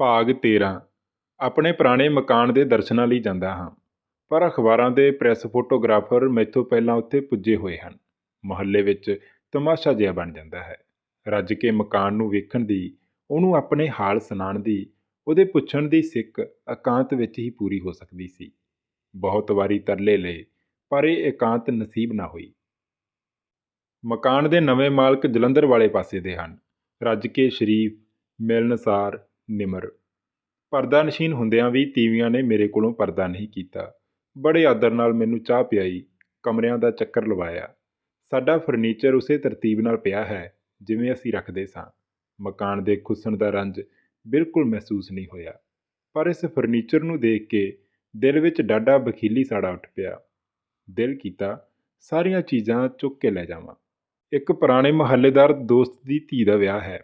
ਭਾਗ 13 ਆਪਣੇ ਪੁਰਾਣੇ ਮਕਾਨ ਦੇ ਦਰਸ਼ਨਾਂ ਲਈ ਜਾਂਦਾ ਹਾਂ, ਪਰ ਅਖਬਾਰਾਂ ਦੇ ਪ੍ਰੈਸ ਫੋਟੋਗ੍ਰਾਫਰ ਮੈਥੋਂ ਪਹਿਲਾਂ ਉੱਥੇ ਪੁੱਜੇ ਹੋਏ ਹਨ। ਮੁਹੱਲੇ ਵਿੱਚ ਤਮਾਸ਼ਾ ਜਿਹਾ ਬਣ ਜਾਂਦਾ ਹੈ। ਰੱਜ ਕੇ ਮਕਾਨ ਨੂੰ ਵੇਖਣ ਦੀ, ਉਹਨੂੰ ਆਪਣੇ ਹਾਲ ਸੁਣਾਉਣ ਦੀ, ਉਹਦੇ ਪੁੱਛਣ ਦੀ ਸਿੱਕ ਇਕਾਂਤ ਵਿੱਚ ਹੀ ਪੂਰੀ ਹੋ ਸਕਦੀ ਸੀ। ਬਹੁਤ ਵਾਰੀ ਤਰਲੇ ਲਏ, ਪਰ ਇਹ ਇਕਾਂਤ ਨਸੀਬ ਨਾ ਹੋਈ। ਮਕਾਨ ਦੇ ਨਵੇਂ ਮਾਲਕ ਜਲੰਧਰ ਵਾਲੇ ਪਾਸੇ ਦੇ ਹਨ। ਰੱਜ ਕੇ ਸ਼ਰੀਫ, ਮਿਲਨਸਾਰ ਨਿਮਰ। ਪਰਦਾ ਨਸ਼ੀਨ ਹੁੰਦਿਆਂ ਵੀ ਤੀਵੀਆਂ ਨੇ ਮੇਰੇ ਕੋਲੋਂ ਪਰਦਾ ਨਹੀਂ ਕੀਤਾ। ਬੜੇ ਆਦਰ ਨਾਲ ਮੈਨੂੰ ਚਾਹ ਪਿਆਈ, ਕਮਰਿਆਂ ਦਾ ਚੱਕਰ ਲਵਾਇਆ। ਸਾਡਾ ਫਰਨੀਚਰ ਉਸੇ ਤਰਤੀਬ ਨਾਲ ਪਿਆ ਹੈ, ਜਿਵੇਂ ਅਸੀਂ ਰੱਖਦੇ ਸਾਂ। ਮਕਾਨ ਦੇ ਖੁੱਸਣ ਦਾ ਰੰਜ ਬਿਲਕੁਲ ਮਹਿਸੂਸ ਨਹੀਂ ਹੋਇਆ। ਪਰ ਇਸ ਫਰਨੀਚਰ ਨੂੰ ਦੇਖ ਕੇ ਦਿਲ ਵਿੱਚ ਡਾਢਾ ਬਖੀਲੀ ਸਾੜਾ ਉੱਠ ਪਿਆ। ਦਿਲ ਕੀਤਾ, ਸਾਰੀਆਂ ਚੀਜ਼ਾਂ ਚੁੱਕ ਕੇ ਲੈ ਜਾਵਾਂ। ਇੱਕ ਪੁਰਾਣੇ ਮਹੱਲੇਦਾਰ ਦੋਸਤ ਦੀ ਧੀ ਦਾ ਵਿਆਹ ਹੈ।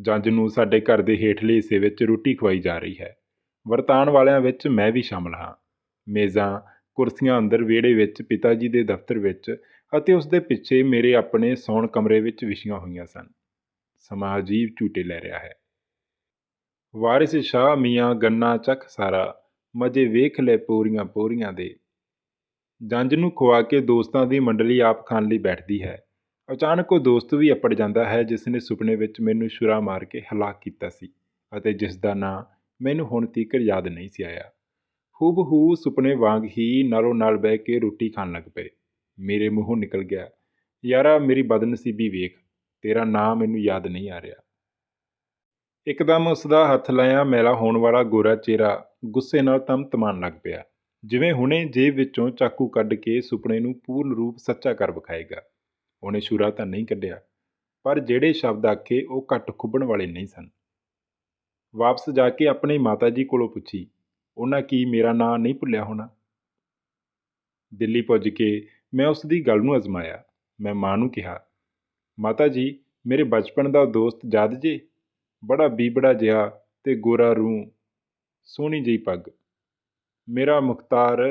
ਜੰਜ ਨੂੰ ਸਾਡੇ ਘਰ ਦੇ ਹੇਠਲੇ ਹਿੱਸੇ ਵਿੱਚ ਰੋਟੀ ਖਵਾਈ ਜਾ ਰਹੀ ਹੈ। ਵਰਤਾਨ ਵਾਲਿਆਂ ਵਿੱਚ ਮੈਂ ਵੀ ਸ਼ਾਮਲ ਹਾਂ। ਮੇਜ਼ਾਂ, ਕੁਰਸੀਆਂ ਅੰਦਰ ਵਿਹੜੇ ਵਿੱਚ ਪਿਤਾ ਜੀ ਦੇ ਦਫ਼ਤਰ ਵਿੱਚ ਅਤੇ ਉਸ ਦੇ ਪਿੱਛੇ ਮੇਰੇ ਆਪਣੇ ਸੌਣ ਕਮਰੇ ਵਿੱਚ ਵਿਛੀਆਂ ਹੋਈਆਂ ਸਨ। ਸਮਾਂ ਅਜੀਬ ਝੂਟੇ ਲੈ ਰਿਹਾ ਹੈ। ਵਾਰਿਸ ਸ਼ਾਹ, ਮੀਆਂ, ਗੰਨਾ ਚੱਕ ਸਾਰਾ, ਮਜੇ ਵੇਖ ਲੈ ਪੂਰੀਆਂ ਪੂਰੀਆਂ ਦੇ। ਜੰਜ ਨੂੰ ਖਵਾ ਕੇ ਦੋਸਤਾਂ ਦੀ ਮੰਡਲੀ ਆਪ ਖਾਣ ਲਈ ਬੈਠਦੀ ਹੈ। ਅਚਾਨਕ ਉਹ ਦੋਸਤ ਵੀ ਅੱਪੜ ਜਾਂਦਾ ਹੈ ਜਿਸ ਨੇ ਸੁਪਨੇ ਵਿੱਚ ਮੈਨੂੰ ਛੁਰਾ ਮਾਰ ਕੇ ਹਲਾਕ ਕੀਤਾ ਸੀ ਅਤੇ ਜਿਸ ਦਾ ਨਾਂ ਮੈਨੂੰ ਹੁਣ ਤੀਕਰ ਯਾਦ ਨਹੀਂ ਸੀ ਆਇਆ। ਹੂਬਹੂ ਸੁਪਨੇ ਵਾਂਗ ਹੀ ਨਾਲੋਂ ਨਾਲ ਬਹਿ ਕੇ ਰੋਟੀ ਖਾਣ ਲੱਗ ਪਏ। ਮੇਰੇ ਮੂੰਹੋਂ ਨਿਕਲ ਗਿਆ, ਯਾਰਾ, ਮੇਰੀ ਬਦਨਸੀਬੀ ਵੇਖ, ਤੇਰਾ ਨਾਂ ਮੈਨੂੰ ਯਾਦ ਨਹੀਂ ਆ ਰਿਹਾ। ਇੱਕਦਮ ਉਸ ਦਾ ਹੱਥ ਲਾਇਆ, ਮੈਲਾ ਹੋਣ ਵਾਲਾ ਗੋਰਾ ਚਿਹਰਾ ਗੁੱਸੇ ਨਾਲ ਤਮ ਲੱਗ ਪਿਆ, ਜਿਵੇਂ ਹੁਣੇ ਜੇਬ ਵਿੱਚੋਂ ਚਾਕੂ ਕੱਢ ਕੇ ਸੁਪਨੇ ਨੂੰ ਪੂਰਨ ਰੂਪ ਸੱਚਾ ਕਰ ਵਿਖਾਏਗਾ। ਉਹਨੇ ਸ਼ੂਰਾ ਤਾਂ ਨਹੀਂ ਕੱਢਿਆ, ਪਰ ਜਿਹੜੇ ਸ਼ਬਦ ਆਖੇ ਉਹ ਘੱਟ ਖੁੱਬਣ ਵਾਲੇ ਨਹੀਂ ਸਨ। ਵਾਪਸ ਜਾ ਕੇ ਆਪਣੇ ਮਾਤਾ ਜੀ ਕੋਲੋਂ ਪੁੱਛੀ, ਉਹਨਾਂ ਕੀ ਮੇਰਾ ਨਾਂ ਨਹੀਂ ਭੁੱਲਿਆ ਹੋਣਾ? ਦਿੱਲੀ ਪੁੱਜ ਕੇ ਮੈਂ ਉਸ ਦੀ ਗੱਲ ਨੂੰ ਅਜ਼ਮਾਇਆ। ਮੈਂ ਮਾਂ ਨੂੰ ਕਿਹਾ, ਮਾਤਾ ਜੀ, ਮੇਰੇ ਬਚਪਨ ਦਾ ਦੋਸਤ ਯਾਦ ਜੇ? ਬੜਾ ਬੀਬੜਾ ਜਿਹਾ ਤੇ ਗੋਰਾ ਰੂੰ ਸੋਹਣੀ ਜਿਹੀ ਪੱਗ। ਮੇਰਾ ਮੁਖਤਾਰ,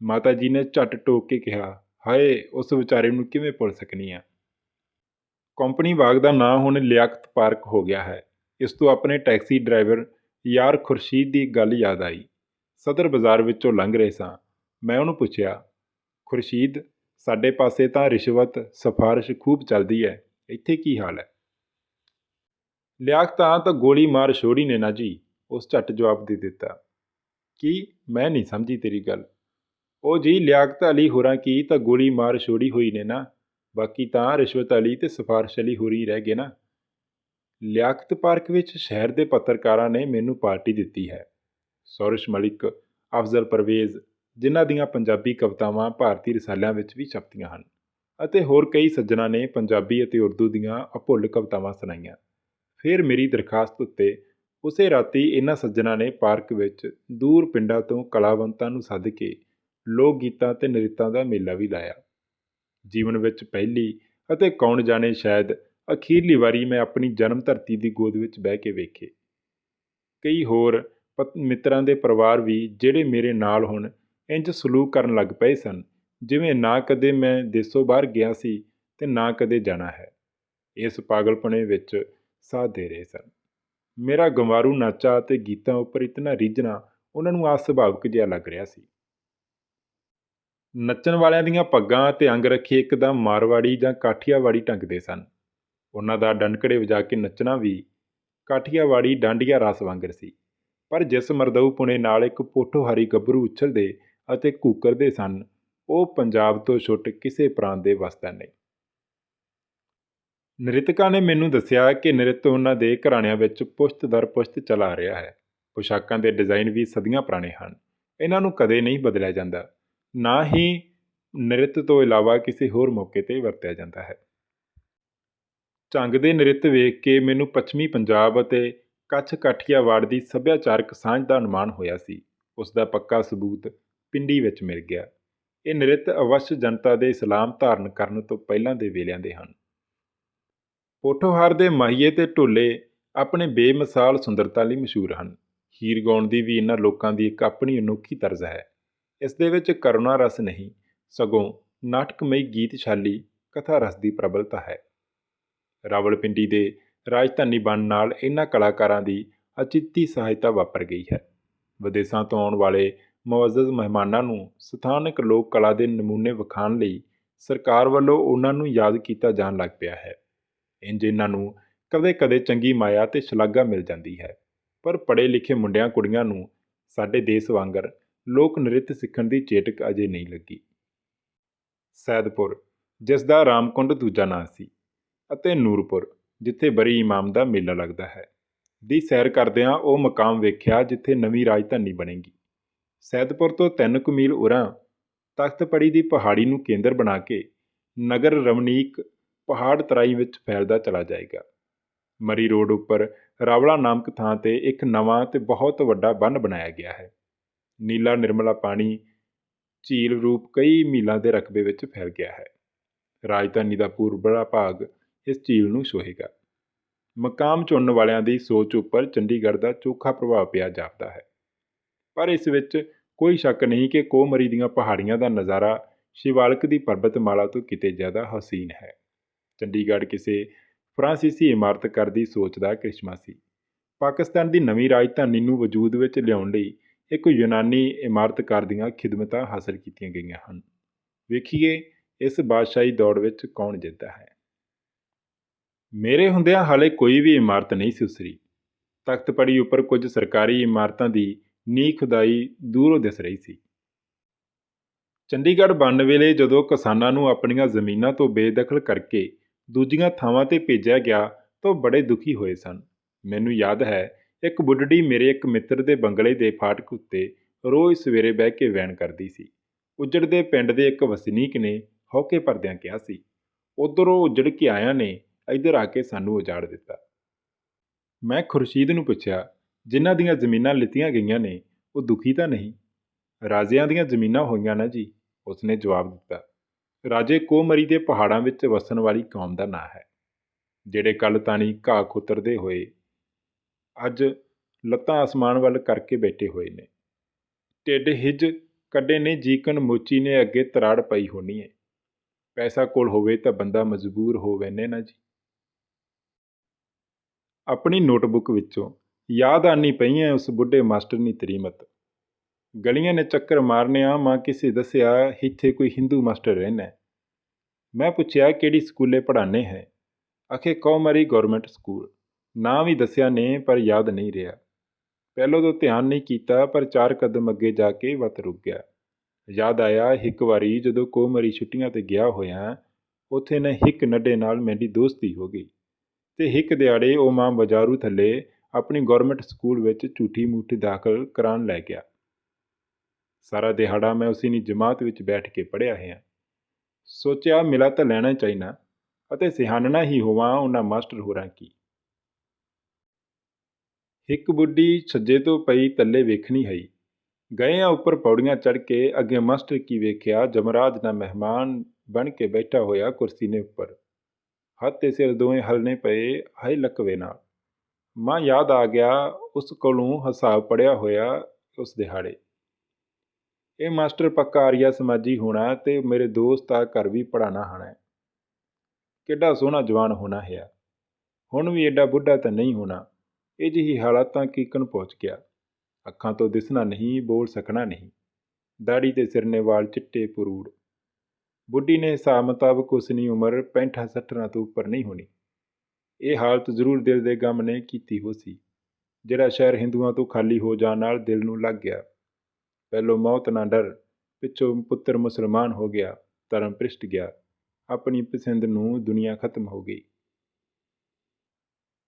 ਮਾਤਾ ਜੀ ਨੇ ਝੱਟ ਟੋਕ ਕੇ ਕਿਹਾ ਹਾਏ, ਉਸ ਵਿਚਾਰੇ ਨੂੰ ਕਿਵੇਂ ਭੁੱਲ ਸਕਨੀ ਆ? ਕੰਪਨੀ ਬਾਗ ਦਾ ਨਾਂ ਹੁਣ ਲਿਆਕਤ ਪਾਰਕ ਹੋ ਗਿਆ ਹੈ। ਇਸ ਤੋਂ ਆਪਣੇ ਟੈਕਸੀ ਡਰਾਈਵਰ ਯਾਰ ਖੁਰਸ਼ੀਦ ਦੀ ਗੱਲ ਯਾਦ ਆਈ। ਸਦਰ ਬਾਜ਼ਾਰ ਵਿੱਚੋਂ ਲੰਘ ਰਹੇ ਸਾਂ। ਮੈਂ ਉਹਨੂੰ ਪੁੱਛਿਆ, ਖੁਰਸ਼ੀਦ, ਸਾਡੇ ਪਾਸੇ ਤਾਂ ਰਿਸ਼ਵਤ ਸਫਾਰਿਸ਼ ਖੂਬ ਚੱਲਦੀ ਹੈ ਇੱਥੇ ਕੀ ਹਾਲ ਹੈ ਲਿਆਕਤਾਂ ਤਾਂ ਗੋਲੀ ਮਾਰ ਛੋੜੀ ਨੇ ਨਾ ਜੀ, ਉਸ ਝੱਟ ਜਵਾਬ ਦੇ ਦਿੱਤਾ। ਕੀ? ਮੈਂ ਨਹੀਂ ਸਮਝੀ ਤੇਰੀ ਗੱਲ। ਉਹ ਜੀ ਲਿਆਕਤ ਅਲੀ ਹੋਰਾਂ ਕੀ, ਤਾਂ ਗੋਲੀ ਮਾਰ ਛੋੜੀ ਹੋਈ ਨੇ ਨਾ। ਬਾਕੀ ਤਾਂ ਰਿਸ਼ਵਤ ਅਲੀ ਤੇ ਸਫਾਰਿਸ਼ ਅਲੀ ਹੋਰੀ ਰਹਿ ਗਏ ਨਾ। ਲਿਆਕਤ ਪਾਰਕ ਵਿੱਚ ਸ਼ਹਿਰ ਦੇ ਪੱਤਰਕਾਰਾਂ ਨੇ ਮੈਨੂੰ ਪਾਰਟੀ ਦਿੱਤੀ ਹੈ। ਸੌਰਸ਼ ਮਲਿਕ, ਅਫਜ਼ਲ ਪਰਵੇਜ਼, ਜਿਨ੍ਹਾਂ ਦੀਆਂ ਪੰਜਾਬੀ ਕਵਿਤਾਵਾਂ ਭਾਰਤੀ ਰਸਾਲਿਆਂ ਵਿੱਚ ਵੀ ਛਪਤੀਆਂ ਹਨ, ਅਤੇ ਹੋਰ ਕਈ ਸੱਜਣਾ ਨੇ ਪੰਜਾਬੀ ਅਤੇ ਉਰਦੂ ਦੀਆਂ ਅਭੁੱਲ ਕਵਿਤਾਵਾਂ ਸੁਣਾਈਆਂ। ਫਿਰ ਮੇਰੀ ਦਰਖਾਸਤ ਉੱਤੇ ਉਸੇ ਰਾਤੀ ਇਹਨਾਂ ਸੱਜਣਾ ਨੇ ਪਾਰਕ ਵਿੱਚ ਦੂਰ ਪਿੰਡਾਂ ਤੋਂ ਕਲਾਵੰਤਾਂ ਨੂੰ ਸੱਦ ਕੇ ਲੋਕ ਗੀਤਾਂ ਅਤੇ ਨ੍ਰਿਤਾਂ ਦਾ ਮੇਲਾ ਵੀ ਲਾਇਆ। ਜੀਵਨ ਵਿੱਚ ਪਹਿਲੀ ਅਤੇ ਕੌਣ ਜਾਣੇ ਸ਼ਾਇਦ ਅਖੀਰਲੀ ਵਾਰੀ ਮੈਂ ਆਪਣੀ ਜਨਮ ਧਰਤੀ ਦੀ ਗੋਦ ਵਿੱਚ ਬਹਿ ਕੇ ਵੇਖੇ। ਕਈ ਹੋਰ ਮਿੱਤਰਾਂ ਦੇ ਪਰਿਵਾਰ ਵੀ ਜਿਹੜੇ ਮੇਰੇ ਨਾਲ ਹੁਣ ਇੰਜ ਸਲੂਕ ਕਰਨ ਲੱਗ ਪਏ ਸਨ, ਜਿਵੇਂ ਨਾ ਕਦੇ ਮੈਂ ਦੇਸੋਂ ਬਾਹਰ ਗਿਆ ਸੀ ਤੇ ਨਾ ਕਦੇ ਜਾਣਾ ਹੈ। ਇਸ ਪਾਗਲਪਣੇ ਵਿੱਚ ਸਾਥ ਦੇ ਰਹੇ ਸਨ। ਮੇਰਾ ਗੰਵਾਰੂ ਨਾਚਾ ਤੇ ਗੀਤਾਂ ਉੱਪਰ ਇਤਨਾ ਰਿਝਣਾ ਉਹਨਾਂ ਨੂੰ ਆਸੁਭਾਵਕ ਜਿਹਾ ਲੱਗ ਰਿਹਾ ਸੀ। ਨੱਚਣ ਵਾਲਿਆਂ ਦੀਆਂ ਪੱਗਾਂ ਤੇ ਅੰਗ ਰੱਖੇ ਇੱਕਦਮ ਮਾਰਵਾੜੀ ਜਾਂ ਕਾਠੀਆਵਾੜੀ ਢੰਗਦੇ ਸਨ। ਉਹਨਾਂ ਦਾ ਡੰਡਕੜੇ ਵਜਾ ਕੇ ਨੱਚਣਾ ਵੀ ਕਾਠੀਆਵਾੜੀ ਡਾਂਡੀਆ ਰਸ ਵਾਂਗਰ ਸੀ। ਪਰ ਜਿਸ ਮਰਦਊ ਪੁਣੇ ਨਾਲ ਇੱਕ ਪੋਠੋਹਾਰੀ ਗੱਭਰੂ ਉਛਲਦੇ ਅਤੇ ਕੂਕਰਦੇ ਸਨ, ਉਹ ਪੰਜਾਬ ਤੋਂ ਛੁੱਟ ਕਿਸੇ ਪ੍ਰਾਂਤ ਦੇ ਵਸਦਾ ਨਹੀਂ। ਨ੍ਰਿਤਕਾਂ ਨੇ ਮੈਨੂੰ ਦੱਸਿਆ ਕਿ ਨ੍ਰਿਤ ਉਹਨਾਂ ਦੇ ਘਰਾਣਿਆਂ ਵਿੱਚ ਪੁਸ਼ਤ ਦਰ ਪੁਸ਼ਤ ਚਲਾ ਰਿਹਾ ਹੈ। ਪੁਸ਼ਾਕਾਂ ਦੇ ਡਿਜ਼ਾਈਨ ਵੀ ਸਦੀਆਂ ਪੁਰਾਣੇ ਹਨ। ਇਹਨਾਂ ਨੂੰ ਕਦੇ ਨਹੀਂ ਬਦਲਿਆ ਜਾਂਦਾ। ਨਾ ਹੀ ਨ੍ਰਿਤ ਤੋਂ ਇਲਾਵਾ ਕਿਸੇ ਹੋਰ ਮੌਕੇ ਤੇ ਵਰਤਿਆ ਜਾਂਦਾ ਹੈ। ਝੰਗ ਦੇ ਨ੍ਰਿਤ ਵੇਖ ਕੇ ਮੈਨੂੰ ਪੱਛਮੀ ਪੰਜਾਬ ਅਤੇ ਕੱਛ ਕਾਠੀਆਵਾੜ ਦੀ ਸੱਭਿਆਚਾਰਕ ਸਾਂਝ ਦਾ ਅਨੁਮਾਨ ਹੋਇਆ ਸੀ। ਉਸ ਦਾ ਪੱਕਾ ਸਬੂਤ ਪਿੰਡੀ ਵਿੱਚ ਮਿਲ ਗਿਆ। ਇਹ ਨ੍ਰਿਤ ਅਵਸ਼ ਜਨਤਾ ਦੇ ਇਸਲਾਮ ਧਾਰਨ ਕਰਨ ਤੋਂ ਪਹਿਲਾਂ ਦੇ ਵੇਲਿਆਂ ਦੇ ਹਨ। ਪੋਠੋਹਾਰ ਦੇ ਮਾਹੀਏ ਤੇ ਢੋਲੇ ਆਪਣੇ ਬੇਮਿਸਾਲ ਸੁੰਦਰਤਾ ਲਈ ਮਸ਼ਹੂਰ ਹਨ। ਹੀਰ ਗਾਉਣ ਦੀ ਵੀ ਇਹਨਾਂ ਲੋਕਾਂ ਦੀ ਇੱਕ ਆਪਣੀ ਅਨੋਖੀ ਤਰਜ਼ ਹੈ। ਇਸ ਦੇ ਵਿੱਚ ਕਰੁਣਾ ਰਸ ਨਹੀਂ, ਸਗੋਂ ਨਾਟਕਮਈ ਗੀਤ ਛਾਲੀ ਕਥਾ ਰਸ ਦੀ ਪ੍ਰਬਲਤਾ ਹੈ। ਰਾਵਲਪਿੰਡੀ ਦੇ ਰਾਜਧਾਨੀ ਬਣ ਨਾਲ ਇਹਨਾਂ ਕਲਾਕਾਰਾਂ ਦੀ ਅਚਿੱਤੀ ਸਹਾਇਤਾ ਵਾਪਰ ਗਈ ਹੈ। ਵਿਦੇਸ਼ਾਂ ਤੋਂ ਆਉਣ ਵਾਲੇ ਮੁਅੱਜ਼ਜ਼ ਮਹਿਮਾਨਾਂ ਨੂੰ ਸਥਾਨਕ ਲੋਕ ਕਲਾ ਦੇ ਨਮੂਨੇ ਵਿਖਾਉਣ ਲਈ ਸਰਕਾਰ ਵੱਲੋਂ ਉਹਨਾਂ ਨੂੰ ਯਾਦ ਕੀਤਾ ਜਾਣ ਲੱਗ ਪਿਆ ਹੈ। ਇੰਜ ਇਹਨਾਂ ਨੂੰ ਕਦੇ-ਕਦੇ ਚੰਗੀ ਮਾਇਆ ਤੇ ਸ਼ਲਾਘਾ ਮਿਲ ਜਾਂਦੀ ਹੈ। ਪਰ ਪੜ੍ਹੇ ਲਿਖੇ ਮੁੰਡਿਆਂ ਕੁੜੀਆਂ ਨੂੰ ਸਾਡੇ ਦੇਸ਼ ਵਾਂਗਰ ਲੋਕ ਨ੍ਰਿਤ ਸਿੱਖਣ ਦੀ ਚੇਟਕ ਅਜੇ ਨਹੀਂ ਲੱਗੀ। ਸੈਦਪੁਰ, ਜਿਸ ਦਾ ਰਾਮਕੁੰਡ ਦੂਜਾ ਨਾਂ ਸੀ, ਅਤੇ ਨੂਰਪੁਰ, ਜਿੱਥੇ ਬਰੀ ਇਮਾਮ ਦਾ ਮੇਲਾ ਲੱਗਦਾ ਹੈ। ਦੀ ਸੈਰ ਕਰਦਿਆਂ ਉਹ ਮਕਾਮ ਵੇਖਿਆ ਜਿੱਥੇ ਨਵੀਂ ਰਾਜਧਾਨੀ ਬਣੇਗੀ। ਸੈਦਪੁਰ ਤੋਂ ਤਿੰਨ ਕੁ ਮੀਲ ਉਰਾਂ ਤਖਤਪੜੀ ਦੀ ਪਹਾੜੀ ਨੂੰ ਕੇਂਦਰ ਬਣਾ ਕੇ ਨਗਰ ਰਮਣੀਕ ਪਹਾੜ ਤਰਾਈ ਵਿੱਚ ਫੈਲਦਾ ਚਲਾ ਜਾਏਗਾ। ਮਰੀ ਰੋਡ ਉੱਪਰ ਰਾਵਲਾ ਨਾਮਕ ਥਾਂ ਤੇ ਇੱਕ ਨਵਾਂ ਤੇ ਬਹੁਤ ਵੱਡਾ ਬੰਨ ਬਣਾਇਆ ਗਿਆ ਹੈ। ਨੀਲਾ ਨਿਰਮਲਾ ਪਾਣੀ ਝੀਲ ਰੂਪ ਕਈ ਮੀਲਾਂ ਦੇ ਰਕਬੇ ਵਿੱਚ ਫੈਲ ਗਿਆ ਹੈ। ਰਾਜਧਾਨੀ ਦਾ ਪੂਰਬਲਾ ਭਾਗ ਇਸ ਝੀਲ ਨੂੰ ਛੋਹੇਗਾ ਮਕਾਮ ਚੁਣਨ ਵਾਲਿਆਂ ਦੀ ਸੋਚ ਉੱਪਰ ਚੰਡੀਗੜ੍ਹ ਦਾ ਚੋਖਾ ਪ੍ਰਭਾਵ ਪਿਆ ਜਾਪਦਾ ਹੈ। ਪਰ ਇਸ ਵਿੱਚ ਕੋਈ ਸ਼ੱਕ ਨਹੀਂ ਕਿ ਕੋਮਰੀ ਦੀਆਂ ਪਹਾੜੀਆਂ ਦਾ ਨਜ਼ਾਰਾ ਸ਼ਿਵਾਲਕ ਦੀ ਪਰਬਤਮਾਲਾ ਤੋਂ ਕਿਤੇ ਜ਼ਿਆਦਾ ਹਸੀਨ ਹੈ। ਚੰਡੀਗੜ੍ਹ ਕਿਸੇ ਫਰਾਂਸੀਸੀ ਇਮਾਰਤ ਕਰਦੀ ਸੋਚ ਦਾ ਕ੍ਰਿਸ਼ਮਾ ਸੀ। ਪਾਕਿਸਤਾਨ ਦੀ ਨਵੀਂ ਰਾਜਧਾਨੀ ਨੂੰ ਵਜੂਦ ਵਿੱਚ ਲਿਆਉਣ ਲਈ ਇੱਕ ਯੂਨਾਨੀ ਇਮਾਰਤਕਾਰ ਦੀਆਂ ਖਿਦਮਤਾਂ ਹਾਸਲ ਕੀਤੀਆਂ ਗਈਆਂ ਹਨ। ਵੇਖੀਏ ਇਸ ਬਾਦਸ਼ਾਹੀ ਦੌੜ ਵਿੱਚ ਕੌਣ ਜਿੱਤਦਾ ਹੈ। ਮੇਰੇ ਹੁੰਦਿਆਂ ਹਾਲੇ ਕੋਈ ਵੀ ਇਮਾਰਤ ਨਹੀਂ ਸੀ ਉਸਰੀ। ਤਖਤ ਪੜੀ ਉੱਪਰ ਕੁਝ ਸਰਕਾਰੀ ਇਮਾਰਤਾਂ ਦੀ ਨੀਂਹ ਖੁਦਾਈ ਦੂਰੋਂ ਦਿਸ ਰਹੀ ਸੀ। ਚੰਡੀਗੜ੍ਹ ਬਣਨ ਵੇਲੇ ਜਦੋਂ ਕਿਸਾਨਾਂ ਨੂੰ ਆਪਣੀਆਂ ਜ਼ਮੀਨਾਂ ਤੋਂ ਬੇਦਖਲ ਕਰਕੇ ਦੂਜੀਆਂ ਥਾਵਾਂ ਤੇ ਭੇਜਿਆ ਗਿਆ ਤਾਂ ਉਹ ਬੜੇ ਦੁਖੀ ਹੋਏ ਸਨ। ਮੈਨੂੰ ਯਾਦ ਹੈ ਇੱਕ ਬੁੱਢੜੀ ਮੇਰੇ ਇੱਕ ਮਿੱਤਰ ਦੇ ਬੰਗਲੇ ਦੇ ਫਾਟਕ ਉੱਤੇ ਰੋਜ਼ ਸਵੇਰੇ ਬਹਿ ਕੇ ਵੈਣ ਕਰਦੀ ਸੀ। ਉੱਜੜਦੇ ਪਿੰਡ ਦੇ ਇੱਕ ਵਸਨੀਕ ਨੇ ਹੌਕੇ ਭਰਦਿਆਂ ਕਿਹਾ ਸੀ, ਉਧਰੋਂ ਉੱਜੜ ਕੇ ਆਇਆ ਨੇ, ਇੱਧਰ ਆ ਕੇ ਸਾਨੂੰ ਉਜਾੜ ਦਿੱਤਾ। ਮੈਂ ਖੁਰਸ਼ੀਦ ਨੂੰ ਪੁੱਛਿਆ, ਜਿਨ੍ਹਾਂ ਦੀਆਂ ਜ਼ਮੀਨਾਂ ਲਿੱਤੀਆਂ ਗਈਆਂ ਨੇ, ਉਹ ਦੁਖੀ ਤਾਂ ਨਹੀਂ? ਰਾਜਿਆਂ ਦੀਆਂ ਜ਼ਮੀਨਾਂ ਹੋਈਆਂ ਨਾ ਜੀ, ਉਸਨੇ ਜਵਾਬ ਦਿੱਤਾ। ਰਾਜੇ ਕੋਮਰੀ ਦੇ ਪਹਾੜਾਂ ਵਿੱਚ ਵਸਣ ਵਾਲੀ ਕੌਮ ਦਾ ਨਾਂ ਹੈ, ਜਿਹੜੇ ਕੱਲ ਤਾਣੀ ਘਾਹ ਖੁੱਤਰਦੇ ਹੋਏ ਅੱਜ ਲੱਤਾਂ ਅਸਮਾਨ ਵੱਲ ਕਰਕੇ ਬੈਠੇ ਹੋਏ ਨੇ। ਟਿੱਡ ਹਿੱਜ ਕੱਢੇ ਨੇ, ਜੀਕਣ ਮੋਚੀ ਨੇ, ਅੱਗੇ ਤਰਾੜ ਪਈ ਹੋਣੀ ਹੈ ਪੈਸਾ ਕੋਲ ਹੋਵੇ ਤਾਂ ਬੰਦਾ ਮਜਬੂਰ ਹੋਵੇ ਨੇ ਨਾ ਜੀ। ਆਪਣੀ ਨੋਟਬੁੱਕ ਵਿੱਚੋਂ ਯਾਦ ਆਉਣੀ ਪਈ ਹੈ ਉਸ ਬੁੱਢੇ ਮਾਸਟਰ ਮਾਸਟਰਨੀ ਤਰੀਮਤ। ਗਲੀਆਂ ਨੇ ਚੱਕਰ ਮਾਰਨਿਆ ਮਾਂ ਕਿਸੇ ਦੱਸਿਆ, ਇੱਥੇ ਕੋਈ ਹਿੰਦੂ ਮਾਸਟਰ ਰਹਿੰਦਾ ਮੈਂ ਪੁੱਛਿਆ, ਕਿਹੜੀ ਸਕੂਲੇ ਪੜ੍ਹਾਉਂਦੇ ਹੈ? ਅਖੇ ਕੌਮਰੀ ਗਵਰਨਮੈਂਟ ਸਕੂਲ। ਨਾਂ ਵੀ ਦੱਸਿਆ ਨੇ, ਪਰ ਯਾਦ ਨਹੀਂ ਰਿਹਾ। ਪਹਿਲੋਂ ਤੋਂ ਧਿਆਨ ਨਹੀਂ ਕੀਤਾ, ਪਰ ਚਾਰ ਕਦਮ ਅੱਗੇ ਜਾ ਕੇ ਵਤ ਰੁਕ ਗਿਆ। ਯਾਦ ਆਇਆ, ਇੱਕ ਵਾਰੀ ਜਦੋਂ ਕੋਮਰੀ ਛੁੱਟੀਆਂ ਤੇ ਗਿਆ ਹੋਇਆ, ਉੱਥੇ ਨਾ ਹਿੱਕ ਨੱਡੇ ਨਾਲ ਮੇਰੀ ਦੋਸਤੀ ਹੋ ਗਈ ਤੇ ਹਿੱਕ ਦਿਹਾੜੇ ਉਹ ਮਾਂ ਬਾਜ਼ਾਰੂ ਥੱਲੇ ਆਪਣੀ ਗਵਰਨਮੈਂਟ ਸਕੂਲ ਵਿੱਚ ਝੂਠੀ ਮੂਠੀ ਦਾਖਲ ਕਰਾਉਣ ਲੈ ਗਿਆ। ਸਾਰਾ ਦਿਹਾੜਾ ਮੈਂ ਉਸੇ ਦੀ ਜਮਾਤ ਵਿੱਚ ਬੈਠ ਕੇ ਪੜ੍ਹਿਆ ਹੈ ਸੋਚਿਆ, ਮਿਲਾ ਤਾਂ ਲੈਣਾ ਚਾਹੀਨਾ ਅਤੇ ਸਿਹਾਨਣਾ ਹੀ ਹੋਵਾਂ ਉਹਨਾਂ ਮਾਸਟਰ ਹੋਰਾਂ ਕੀ। ਇੱਕ ਬੁੱਢੀ ਛੱਜੇ ਤੋਂ ਪਈ ਤੱਲੇ ਵੇਖਣੀ ਹੈ ਗਏ ਆ ਉੱਪਰ ਪੌੜੀਆਂ ਚੜ੍ਹ ਕੇ ਅੱਗੇ ਮਾਸਟਰ ਕੀ ਵੇਖਿਆ, ਜਮਰਾਜ ਦਾ ਮਹਿਮਾਨ ਬਣ ਕੇ ਬੈਠਾ ਹੋਇਆ ਕੁਰਸੀ ਨੇ ਉੱਪਰ। ਹੱਥ ਤੇ ਸਿਰ ਦੋਵੇਂ ਹਲਨੇ ਪਏ, ਹਾਏ ਲਕਵੇ ਨਾਲ। ਮਾਂ ਯਾਦ ਆ ਗਿਆ, ਉਸ ਕੋਲੋਂ ਹਿਸਾਬ ਪੜਿਆ ਹੋਇਆ ਉਸ ਦਿਹਾੜੇ। ਇਹ ਮਾਸਟਰ ਪੱਕਾ ਆਰੀਆ ਸਮਾਜੀ ਹੋਣਾ ਤੇ ਮੇਰੇ ਦੋਸਤ ਆ ਘਰ ਵੀ ਪੜਾਣਾ ਹਣਾ ਕਿੱਡਾ ਸੋਹਣਾ ਜਵਾਨ ਹੋਣਾ ਹੈ ਹੁਣ ਵੀ ਐਡਾ ਬੁੱਢਾ ਤਾਂ ਨਹੀਂ ਹੋਣਾ। ਇਹ ਜਿਹੀ ਹਾਲਾਤਾਂ ਕੀਕਣ ਪਹੁੰਚ ਗਿਆ। ਅੱਖਾਂ ਤੋਂ ਦਿਸਣਾ ਨਹੀਂ, ਬੋਲ ਸਕਣਾ ਨਹੀਂ। ਦਾੜੀ ਤੇ ਸਿਰਨੇ ਵਾਲ ਚਿੱਟੇ ਪਰੂੜ। ਬੁੱਢੀ ਨੇ ਹਿਸਾਬ ਮੁਤਾਬਕ ਉਸ ਦੀ ਉਮਰ 65 60 ਤੋਂ ਉੱਪਰ ਨਹੀਂ ਹੋਣੀ। ਇਹ ਹਾਲਤ ਜ਼ਰੂਰ ਦਿਲ ਦੇ ਗਮ ਨੇ ਕੀਤੀ ਹੋ ਸੀ। ਜਿਹੜਾ ਸ਼ਹਿਰ ਹਿੰਦੂਆਂ ਤੋਂ ਖਾਲੀ ਹੋ ਜਾਣ ਨਾਲ ਦਿਲ ਨੂੰ ਲੱਗ ਗਿਆ। ਪਹਿਲੋਂ ਮੌਤ ਨਾ ਡਰ, ਪਿੱਛੋਂ ਪੁੱਤਰ ਮੁਸਲਮਾਨ ਹੋ ਗਿਆ, ਧਰਮ ਭ੍ਰਿਸ਼ਟ ਗਿਆ। ਆਪਣੀ ਪਸੰਦ ਨੂੰ ਦੁਨੀਆ ਖਤਮ ਹੋ ਗਈ।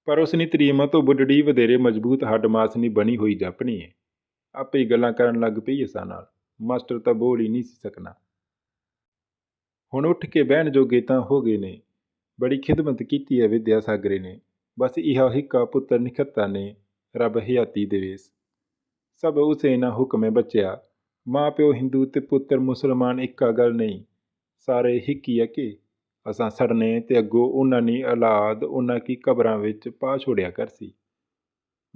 ਪਰ ਉਸ ਨੇ ਤਰੀਮਾ ਤੋਂ ਬੁੱਢੜੀ ਵਧੇਰੇ ਮਜ਼ਬੂਤ ਹੱਡ ਮਾਸ ਬਣੀ ਹੋਈ ਜਾਪਣੀ ਹੈ ਆਪੇ ਹੀ ਗੱਲਾਂ ਕਰਨ ਲੱਗ ਪਈ ਅਸਾਂ ਨਾਲ। ਮਾਸਟਰ ਤਾਂ ਬੋਲ ਹੀ ਨਹੀਂ ਸੀ ਸਕਣਾ। ਹੁਣ ਉੱਠ ਕੇ ਬਹਿਣ ਜੋਗੇ ਤਾਂ ਹੋ ਗਏ ਨੇ। ਬੜੀ ਖਿਦਮਤ ਕੀਤੀ ਹੈ ਵਿਦਿਆ ਸਾਗਰੇ ਨੇ। ਬਸ ਇਹਾ ਹਿੱਕਾ ਪੁੱਤਰ ਨਿਖੱਤਾ ਨੇ, ਰੱਬ ਹਿਆਤੀ ਦੇਵੇਸ ਸਭ ਉਸੇ ਨਾ ਹੁਕਮੇ ਬਚਿਆ। ਮਾਂ ਪਿਓ ਹਿੰਦੂ ਤੇ ਪੁੱਤਰ ਮੁਸਲਮਾਨ ਇੱਕਾ ਗੱਲ ਨਹੀਂ। ਸਾਰੇ ਹਿੱਕੀ ਆ ਕਿ ਅਸਾਂ ਸੜਨੇ ਤੇ ਅੱਗੋਂ ਉਹਨਾਂ ਨੇ ਔਲਾਦ ਉਹਨਾਂ ਕੀ ਕਬਰਾਂ ਵਿੱਚ ਪਾ ਛੋੜਿਆ ਕਰ ਸੀ।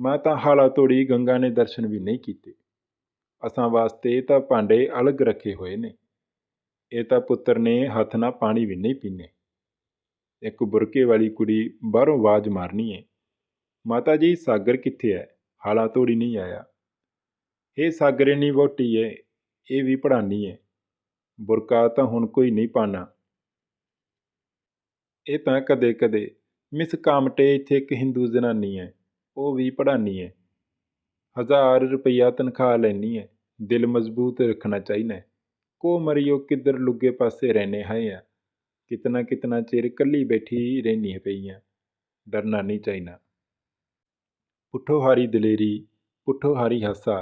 ਮੈਂ ਤਾਂ ਹਾਲਾ ਤੋੜੀ ਗੰਗਾ ਨੇ ਦਰਸ਼ਨ ਵੀ ਨਹੀਂ ਕੀਤੇ। ਅਸਾਂ ਵਾਸਤੇ ਤਾਂ ਭਾਂਡੇ ਅਲੱਗ ਰੱਖੇ ਹੋਏ ਨੇ। ਇਹ ਤਾਂ ਪੁੱਤਰ ਨੇ ਹੱਥ ਨਾਲ ਪਾਣੀ ਵੀ ਨਹੀਂ ਪੀਨੇ। ਇੱਕ ਬੁਰਕੇ ਵਾਲੀ ਕੁੜੀ ਬਾਹਰੋਂ ਆਵਾਜ਼ ਮਾਰਨੀ ਏ। ਮਾਤਾ ਜੀ, ਸਾਗਰ ਕਿੱਥੇ ਹੈ ਹਾਲਾਂ ਤੋੜੀ ਨਹੀਂ ਆਇਆ। ਇਹ ਸਾਗਰੇ ਨਹੀਂ ਵੋਟੀ ਏ। ਇਹ ਵੀ ਪੜਾਨੀ ਏ। ਬੁਰਕਾ ਤਾਂ ਹੁਣ ਕੋਈ ਨਹੀਂ ਪਾਣਾ। ਇਹ ਤਾਂ ਕਦੇ ਕਦੇ ਮਿਸ ਕਾਮਟੇ ਇੱਥੇ ਇੱਕ ਹਿੰਦੂ ਜਨਾਨੀ ਹੈ, ਉਹ ਵੀ ਪੜਾਨੀ ਹੈ। ਹਜ਼ਾਰ ਰੁਪਈਆ ਤਨਖਾਹ ਲੈਣੀ ਹੈ, ਦਿਲ ਮਜ਼ਬੂਤ ਰੱਖਣਾ ਚਾਹੀਦਾ ਕੋ ਮਰਿਓ ਕਿੱਧਰ ਲੁੱਗੇ ਪਾਸੇ ਰਹਿਣੇ ਹੈ ਆ, ਕਿਤਨਾ ਕਿਤਨਾ ਚਿਰ ਕੱਲੀ ਬੈਠੀ ਰਹਿਣੀ ਪਈ ਪਈਆਂ ਡਰਨਾ ਨਹੀਂ ਚਾਹੀਦਾ। ਪੁੱਠੋਹਾਰੀ ਦਲੇਰੀ ਪੁੱਠੋਹਾਰੀ ਹਾਸਾ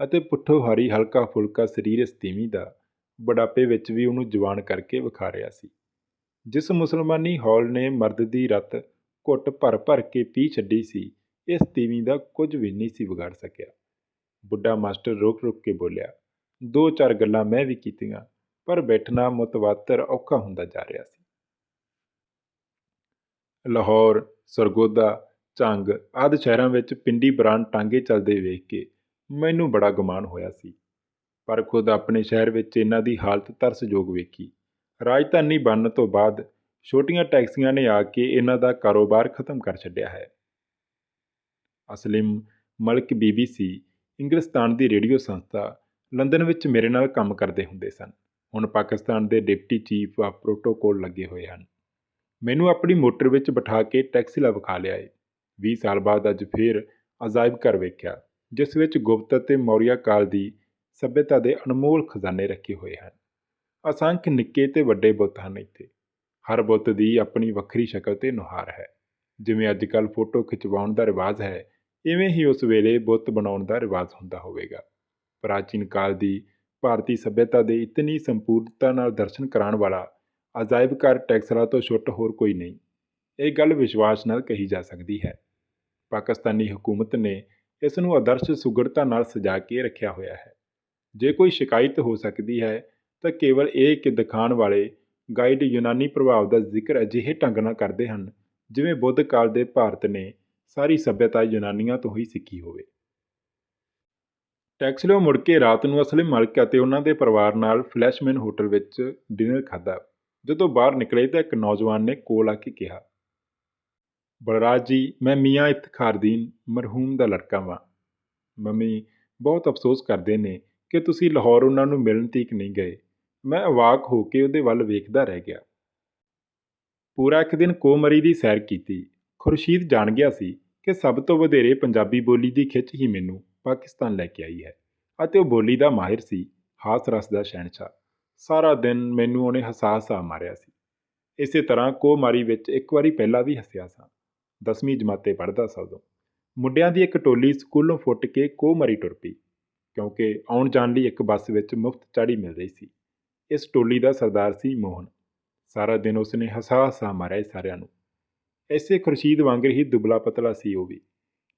ਅਤੇ ਪੁੱਠੋਹਾਰੀ ਹਲਕਾ ਫੁਲਕਾ ਸਰੀਰ ਸਤੀਵੀ ਦਾ ਬੁਢਾਪੇ ਵਿੱਚ ਵੀ ਉਹਨੂੰ ਜਵਾਨ ਕਰਕੇ ਵਿਖਾ ਰਿਹਾ ਸੀ। ਜਿਸ ਮੁਸਲਮਾਨੀ ਹੌਲ ਨੇ ਮਰਦ ਦੀ ਰਤ ਘੁੱਟ ਭਰ ਭਰ ਕੇ ਪੀ ਛੱਡੀ ਸੀ, ਇਸ ਤੀਵੀਂ ਦਾ ਕੁਝ ਵੀ ਨਹੀਂ ਸੀ ਵਿਗਾੜ ਸਕਿਆ। ਬੁੱਢਾ ਮਾਸਟਰ ਰੁਕ ਰੁਕ ਕੇ ਬੋਲਿਆ, ਦੋ ਚਾਰ ਗੱਲਾਂ ਮੈਂ ਵੀ ਕੀਤੀਆਂ, ਪਰ ਬੈਠਣਾ ਮੁਤਵਾਤਰ ਔਖਾ ਹੁੰਦਾ ਜਾ ਰਿਹਾ ਸੀ। ਲਾਹੌਰ, ਸਰਗੋਦਾ, ਝੰਗ ਆਦਿ ਸ਼ਹਿਰਾਂ ਵਿੱਚ ਪਿੰਡੀ ਬਰਾਂਡ ਟਾਂਗੇ ਚੱਲਦੇ ਵੇਖ ਕੇ ਮੈਨੂੰ ਬੜਾ ਗੁਮਾਨ ਹੋਇਆ ਸੀ। ਪਰ ਖੁਦ ਆਪਣੇ ਸ਼ਹਿਰ ਵਿੱਚ ਇਹਨਾਂ ਦੀ ਹਾਲਤ ਤਰਸਯੋਗ ਵੇਖੀ। ਰਾਜਧਾਨੀ ਬਣਨ ਤੋਂ ਬਾਅਦ ਛੋਟੀਆਂ ਟੈਕਸੀਆਂ ਨੇ ਆ ਕੇ ਇਹਨਾਂ ਦਾ ਕਾਰੋਬਾਰ ਖਤਮ ਕਰ ਛੱਡਿਆ ਹੈ। ਅਸਲਿਮ ਮਲਕ ਬੀਬੀਸੀ ਇੰਗਲਿਸਤਾਨ ਦੀ ਰੇਡੀਓ ਸੰਸਥਾ, ਲੰਡਨ ਵਿੱਚ ਮੇਰੇ ਨਾਲ ਕੰਮ ਕਰਦੇ ਹੁੰਦੇ ਸਨ। ਹੁਣ ਪਾਕਿਸਤਾਨ ਦੇ ਡਿਪਟੀ ਚੀਫ ਆਫ ਪ੍ਰੋਟੋਕੋਲ ਲੱਗੇ ਹੋਏ ਹਨ। ਮੈਨੂੰ ਆਪਣੀ ਮੋਟਰ ਵਿੱਚ ਬਿਠਾ ਕੇ ਟੈਕਸੀ ਲਾ ਵਿਖਾ ਲਿਆ ਏ 20 ਸਾਲ ਬਾਅਦ ਅੱਜ ਫੇਰ ਅਜਾਇਬ ਘਰ ਵੇਖਿਆ, ਜਿਸ ਵਿੱਚ ਗੁਪਤ ਅਤੇ ਮੌਰੀਆ ਕਾਲ ਦੀ ਸਭਿਅਤਾ ਦੇ ਅਨਮੋਲ ਖਜ਼ਾਨੇ ਰੱਖੇ ਹੋਏ ਹਨ। ਅਸੰਖ ਨਿੱਕੇ ਤੇ ਵੱਡੇ ਬੁੱਤ ਹਨ ਇੱਥੇ। ਹਰ ਬੁੱਤ ਦੀ ਆਪਣੀ ਵੱਖਰੀ ਸ਼ਕਲ ਤੇ ਨੁਹਾਰ ਹੈ। ਜਿਵੇਂ ਅੱਜ ਕੱਲ੍ਹ ਫੋਟੋ ਖਿਚਵਾਉਣ ਦਾ ਰਿਵਾਜ ਹੈ, ਇਵੇਂ ਹੀ ਉਸ ਵੇਲੇ ਬੁੱਤ ਬਣਾਉਣ ਦਾ ਰਿਵਾਜ ਹੁੰਦਾ ਹੋਵੇਗਾ। ਪ੍ਰਾਚੀਨ ਕਾਲ ਦੀ ਭਾਰਤੀ ਸਭਿਅਤਾ ਦੇ ਇਤਨੀ ਸੰਪੂਰਨਤਾ ਨਾਲ ਦਰਸ਼ਨ ਕਰਾਉਣ ਵਾਲਾ ਅਜਾਇਬ ਘਰ ਟੈਕਸਲਾ ਤੋਂ ਛੁੱਟ ਹੋਰ ਕੋਈ ਨਹੀਂ। ਇਹ ਗੱਲ ਵਿਸ਼ਵਾਸ ਨਾਲ ਕਹੀ ਜਾ ਸਕਦੀ ਹੈ। ਪਾਕਿਸਤਾਨੀ ਹਕੂਮਤ ਨੇ ਇਸ ਨੂੰ ਆਦਰਸ਼ ਸੁਗੜਤਾ ਨਾਲ ਸਜਾ ਕੇ ਰੱਖਿਆ ਹੋਇਆ ਹੈ। ਜੇ ਕੋਈ ਸ਼ਿਕਾਇਤ ਹੋ ਸਕਦੀ ਹੈ ਤਾਂ ਕੇਵਲ ਇਹ ਕਿ ਦਿਖਾਉਣ ਵਾਲੇ ਗਾਈਡ ਯੂਨਾਨੀ ਪ੍ਰਭਾਵ ਦਾ ਜ਼ਿਕਰ ਅਜਿਹੇ ਢੰਗ ਨਾਲ ਕਰਦੇ ਹਨ, ਜਿਵੇਂ ਬੁੱਧ ਕਾਲ ਦੇ ਭਾਰਤ ਨੇ ਸਾਰੀ ਸੱਭਿਅਤਾ ਯੂਨਾਨੀਆਂ ਤੋਂ ਹੀ ਸਿੱਖੀ ਹੋਵੇ। ਟੈਕਸਲਿਓ ਮੁੜ ਕੇ ਰਾਤ ਨੂੰ ਅਸਲੀ ਮਾਲਕ ਅਤੇ ਉਹਨਾਂ ਦੇ ਪਰਿਵਾਰ ਨਾਲ ਫਲੈਸ਼ਮੈਨ ਹੋਟਲ ਵਿੱਚ ਡਿਨਰ ਖਾਧਾ। ਜਦੋਂ ਬਾਹਰ ਨਿਕਲੇ ਤਾਂ ਇੱਕ ਨੌਜਵਾਨ ਨੇ ਕੋਲ ਆ ਕੇ ਕਿਹਾ, ਬਲਰਾਜ ਜੀ, ਮੈਂ ਮੀਆਂ ਇਫਤਖਾਰਦੀਨ ਮਰਹੂਮ ਦਾ ਲੜਕਾ ਵਾਂ। ਮੰਮੀ, ਬਹੁਤ ਅਫਸੋਸ ਕਰਦੇ ਨੇ ਕਿ ਤੁਸੀਂ ਲਾਹੌਰ ਉਹਨਾਂ ਨੂੰ ਮਿਲਣ ਤੀਕ ਨਹੀਂ ਗਏ। ਮੈਂ ਅਵਾਕ ਹੋ ਕੇ ਉਹਦੇ ਵੱਲ ਵੇਖਦਾ ਰਹਿ ਗਿਆ। ਪੂਰਾ ਇੱਕ ਦਿਨ ਕੋਮਰੀ ਦੀ ਸੈਰ ਕੀਤੀ। ਖੁਰਸ਼ੀਦ ਜਾਣ ਗਿਆ ਸੀ ਕਿ ਸਭ ਤੋਂ ਵਧੇਰੇ ਪੰਜਾਬੀ ਬੋਲੀ ਦੀ ਖਿੱਚ ਹੀ ਮੈਨੂੰ ਪਾਕਿਸਤਾਨ ਲੈ ਕੇ ਆਈ ਹੈ ਅਤੇ ਉਹ ਬੋਲੀ ਦਾ ਮਾਹਿਰ ਸੀ, ਹਾਸ ਰਸ ਦਾ ਸ਼ਹਿਨशाह ਸਾਰਾ ਦਿਨ ਮੈਨੂੰ ਉਹਨੇ ਹਸਾਸਾ ਮਾਰਿਆ ਸੀ। ਇਸੇ ਤਰ੍ਹਾਂ ਕੋਮਾਰੀ ਵਿੱਚ ਇੱਕ ਵਾਰੀ ਪਹਿਲਾਂ ਵੀ ਹੱਸਿਆ ਸਾਂ। ਦਸਵੀਂ ਜਮਾਤੇ ਪੜ੍ਹਦਾ ਸਾਂ ਉਦੋਂ। ਮੁੰਡਿਆਂ ਦੀ ਇੱਕ ਟੋਲੀ ਸਕੂਲੋਂ ਫੁੱਟ ਕੇ ਕੋਮਾਰੀ ਟੁਰ ਪਈ, ਕਿਉਂਕਿ ਆਉਣ ਜਾਣ ਲਈ ਇੱਕ ਬੱਸ ਵਿੱਚ ਮੁਫਤ ਚੜ੍ਹੀ ਮਿਲ ਰਹੀ ਸੀ। ਇਸ ਟੋਲੀ ਦਾ ਸਰਦਾਰ ਸੀ ਮੋਹਨ। ਸਾਰਾ ਦਿਨ ਉਸਨੇ ਹਸਾ ਹਸਾ ਮਾਰਿਆ ਸਾਰਿਆਂ ਨੂੰ। ਐਸੇ ਖੁਰਸ਼ੀਦ ਵਾਂਗਰ ਹੀ ਦੁਬਲਾ ਪਤਲਾ ਸੀ ਉਹ ਵੀ।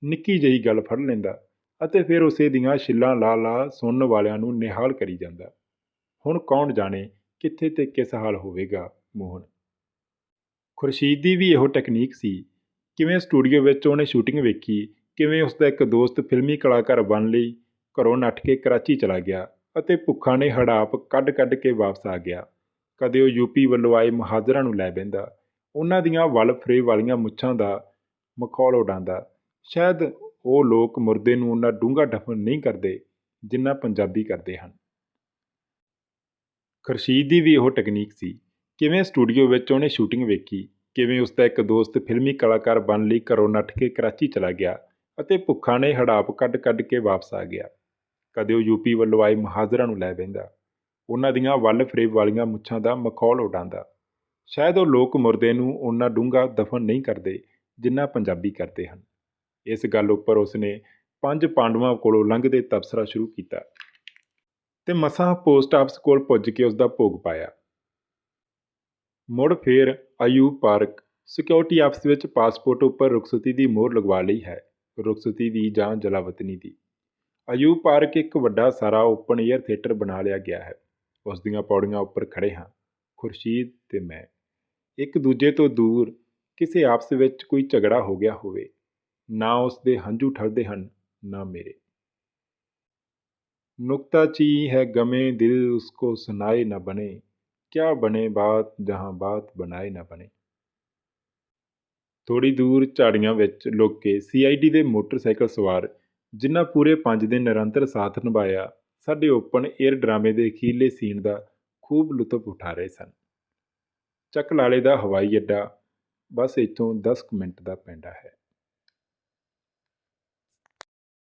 ਨਿੱਕੀ ਜਿਹੀ ਗੱਲ ਫੜ ਲੈਂਦਾ ਅਤੇ ਫਿਰ ਉਸੇ ਦੀਆਂ ਛਿੱਲਾਂ ਲਾ ਲਾ ਸੁਣਨ ਵਾਲਿਆਂ ਨੂੰ ਨਿਹਾਲ ਕਰੀ ਜਾਂਦਾ। ਹੁਣ ਕੌਣ ਜਾਣੇ, ਕਿੱਥੇ ਤੇ ਕਿਸ ਹਾਲ ਹੋਵੇਗਾ? ਮੋਹਨ। ਖੁਰਸ਼ੀਦ ਦੀ ਵੀ ਇਹੋ ਟੈਕਨੀਕ ਸੀ। ਕਿਵੇਂ ਸਟੂਡੀਓ ਵਿੱਚ ਉਹਨੇ ਸ਼ੂਟਿੰਗ ਵੇਖੀ, ਕਿਵੇਂ ਉਸ ਦਾ ਇੱਕ ਦੋਸਤ ਫਿਲਮੀ ਕਲਾਕਾਰ ਬਣ ਲਈ, ਘਰੋਂ ਨੱਠ ਕੇ ਕਰਾਚੀ ਚਲਾ ਗਿਆ। ਅਤੇ ਭੁੱਖਾਂ ਨੇ ਹੜਾਪ ਕੱਢ-ਕੱਢ ਕੇ ਵਾਪਸ ਆ ਗਿਆ। ਕਦੇ ਉਹ ਯੂਪੀ ਵੱਲੋਂ ਆਏ ਮਹਾਜਰਾਂ ਨੂੰ ਲੈ ਬੈਂਦਾ ਉਹਨਾਂ ਦੀਆਂ ਵਲ ਫਰੇ ਵਾਲੀਆਂ ਮੁੱਛਾਂ ਦਾ ਮਖੌਲ ਉਡਾਉਂਦਾ। ਸ਼ਾਇਦ ਉਹ ਲੋਕ ਮੁਰਦੇ ਨੂੰ ਉਹਨਾਂ ਡੂੰਘਾ ਦਫਨ ਨਹੀਂ ਕਰਦੇ, ਜਿੰਨਾ ਪੰਜਾਬੀ ਕਰਦੇ ਹਨ। ਖਰਸ਼ੀਦ ਦੀ ਵੀ ਉਹ ਟੈਕਨੀਕ ਸੀ। ਕਿਵੇਂ ਸਟੂਡੀਓ ਵਿੱਚ ਉਹਨੇ ਸ਼ੂਟਿੰਗ ਵੇਖੀ, ਕਿਵੇਂ ਉਸ ਦਾ ਇੱਕ ਦੋਸਤ ਫਿਲਮੀ ਕਲਾਕਾਰ ਬਣ ਲਈ ਘਰੋਂ ਨੱਠ ਕੇ ਕਰਾਚੀ ਚਲਾ ਗਿਆ ਅਤੇ ਭੁੱਖਾਂ ਨੇ ਹੜਾਪ ਕੱਢ-ਕੱਢ ਕੇ ਵਾਪਸ ਆ ਗਿਆ। ਕਦੇ ਉਹ ਯੂਪੀ ਵੱਲੋਂ ਆਏ ਮਹਾਜਰਾਂ ਨੂੰ ਲੈ ਬਹਿੰਦਾ। ਉਹਨਾਂ ਦੀਆਂ ਵੱਲ ਫਰੇਬ ਵਾਲੀਆਂ ਮੁੱਛਾਂ ਦਾ ਮਖੌਲ ਉਡਾਉਂਦਾ। ਸ਼ਾਇਦ ਉਹ ਲੋਕ ਮੁਰਦੇ ਨੂੰ ਉਹਨਾਂ ਡੂੰਘਾ ਦਫਨ ਨਹੀਂ ਕਰਦੇ ਜਿੰਨਾ ਪੰਜਾਬੀ ਕਰਦੇ ਹਨ। ਇਸ ਗੱਲ ਉੱਪਰ ਉਸਨੇ ਪੰਜ ਪਾਂਡਵਾਂ ਕੋਲੋਂ ਲੰਘਦੇ ਤਬਸਰਾ ਸ਼ੁਰੂ ਕੀਤਾ ਤੇ ਮਸਾਂ ਪੋਸਟ ਆਫਿਸ ਕੋਲ ਪੁੱਜ ਕੇ ਉਸ ਦਾ ਭੋਗ ਪਾਇਆ। ਮੁੜ ਫੇਰ ਆਯੂਬ ਪਾਰਕ ਸਿਕਿਉਰਿਟੀ ਆਫਿਸ ਵਿੱਚ ਪਾਸਪੋਰਟ ਉੱਪਰ ਰੁਖਸਤੀ ਦੀ ਮੋਹਰ ਲਗਵਾ ਲਈ ਹੈ। ਰੁਖਸਤੀ ਦੀ ਜਾਂ ਜਲਾਵਤਨੀ ਦੀ। ਅਯੂਬ ਪਾਰਕ ਇੱਕ ਵੱਡਾ ਸਾਰਾ ਓਪਨ 에ਅਰ ਥੀਏਟਰ ਬਣਾ ਲਿਆ ਗਿਆ ਹੈ। ਉਸ ਦੀਆਂ ਪੌੜੀਆਂ ਉੱਪਰ ਖੜੇ ਹਾਂ। ਖੁਰਸ਼ੀਦ ਤੇ ਮੈਂ। ਇੱਕ ਦੂਜੇ ਤੋਂ ਦੂਰ ਕਿਸੇ ਆਪਸ ਵਿੱਚ ਕੋਈ ਝਗੜਾ ਹੋ ਗਿਆ ਹੋਵੇ। ਨਾ ਉਸ ਦੇ ਹੰਝੂ ਠਰਦੇ ਹਨ, ਨਾ ਮੇਰੇ। ਨੁਕਤਾ ਚੀ ਹੈ ਗਮੇ ਦਿਲ ਉਸਕੋ ਸੁਨਾਏ ਨਾ ਬਣੇ। ਕਿਆ ਬਣੇ ਬਾਤ ਜਹਾਂ ਬਾਤ ਬਣਾਏ ਨਾ ਬਣੇ। ਥੋੜੀ ਦੂਰ ਝਾੜੀਆਂ ਵਿੱਚ ਲੁੱਕ ਕੇ ਸੀਆਈਡੀ ਦੇ ਮੋਟਰਸਾਈਕਲ ਸਵਾਰ ਜਿਨ੍ਹਾਂ ਪੂਰੇ 5 ਦਿਨ ਨਿਰੰਤਰ ਸਾਥ ਨਿਭਾਇਆ, ਸਾਡੇ ਓਪਨ 에ਅਰ ਡਰਾਮੇ ਦੇ ਅਖੀਰਲੇ ਸੀਨ ਦਾ ਖੂਬ ਲੁਤਫ ਉਠਾ ਰਹੇ ਸਨ। ਚੱਕ ਲਾਲੇ ਦਾ ਹਵਾਈ ਅੱਡਾ ਬਸ ਇੱਥੋਂ 10 ਕੁ ਮਿੰਟ ਦਾ ਪੈਂਡਾ ਹੈ।